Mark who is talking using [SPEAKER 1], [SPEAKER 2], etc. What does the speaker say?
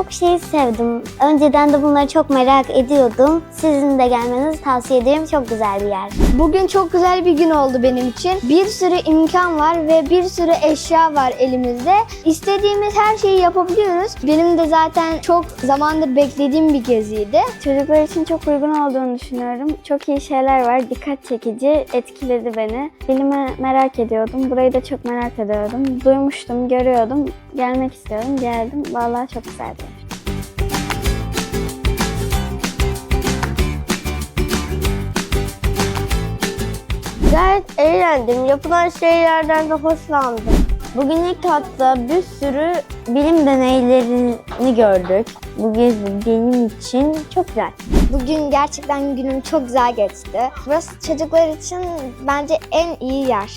[SPEAKER 1] çok şey sevdim. Önceden de bunları çok merak ediyordum. Sizin de gelmenizi tavsiye ederim. Çok güzel bir yer.
[SPEAKER 2] Bugün çok güzel bir gün oldu benim için. Bir sürü imkan var ve bir sürü eşya var elimizde. İstediğimiz her şeyi yapabiliyoruz. Benim de zaten çok zamandır beklediğim bir geziydi.
[SPEAKER 3] Çocuklar için çok uygun olduğunu düşünüyorum. Çok iyi şeyler var. Dikkat çekici, etkiledi beni. Bilimi merak ediyordum. Burayı da çok merak ediyordum. Duymuştum, görüyordum. Gelmek istiyordum. Geldim. Vallahi çok güzel bir yer.
[SPEAKER 2] Gayet eğlendim. Yapılan şeylerden de hoşlandım.
[SPEAKER 3] Bugün ilk hatta bir sürü bilim deneylerini gördük. Bu gezi benim için çok güzel.
[SPEAKER 2] Bugün gerçekten günüm çok güzel geçti. Burası çocuklar için bence en iyi yer.